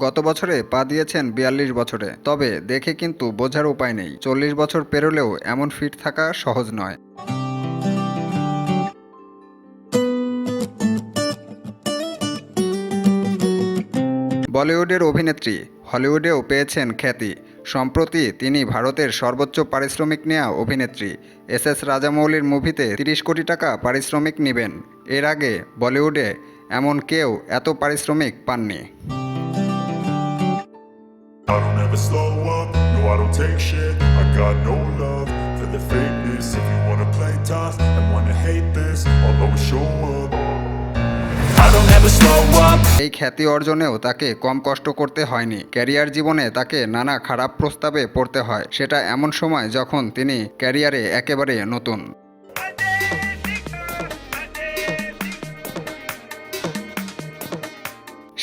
গত বছরে পা দিয়েছেন বিয়াল্লিশ বছরে। তবে দেখে কিন্তু বোঝার উপায় নেই। চল্লিশ বছর পেরোলেও এমন ফিট থাকা সহজ নয়। বলিউডের অভিনেত্রী হলিউডেও পেয়েছেন খ্যাতি। সম্প্রতি তিনি ভারতের সর্বোচ্চ পারিশ্রমিক নেওয়া অভিনেত্রী। এস এস রাজামৌলির মুভিতে তিরিশ কোটি টাকা পারিশ্রমিক নেবেন। এর আগে বলিউডে এমন কেউ এত পারিশ্রমিক পাননি। I don't ever slow up, no I don't take shit I got no love for the fakeness If you wanna play tough and wanna hate this I'll always show up এই খ্যাতি অর্জনেও তাকে কম কষ্ট করতে হয়নি ক্যারিয়ার জীবনে তাকে নানা খারাপ প্রস্তাবে পড়তে হয় সেটা এমন সময় যখন তিনি ক্যারিয়ারে একেবারে নতুন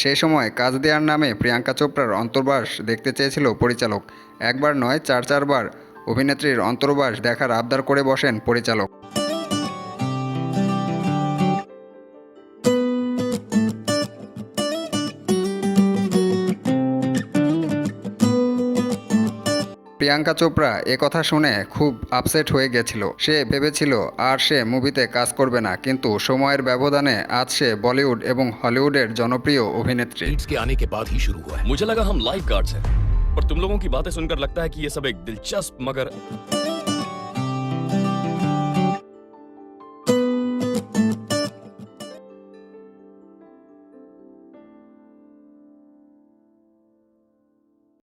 সেই সময় কাজ দেওয়ার নামে প্রিয়াঙ্কা চোপড়ার অন্তর্বাস দেখতে চেয়েছিল পরিচালক। একবার নয়, চার, চারবার অভিনেত্রীর অন্তর্বাস দেখার আবদার করে বসেন পরিচালক। প্রিয়াঙ্কা চোপড়া এ কথা শুনে খুব আপসেট হয়ে গেছিল সে ভেবেছিল আর সে মুভিতে কাজ করবে না কিন্তু সময়ের ব্যবধানে আজ সে বলিউড এবং হলিউডের জনপ্রিয় অভিনেত্রী लीड्स के आने के बाद ही शुरू हुआ है मुझे लगा हम लाइफ गार्ड्स हैं और तुम लोगों की बातें सुनकर लगता है कि ये सब एक दिलचस्प मगर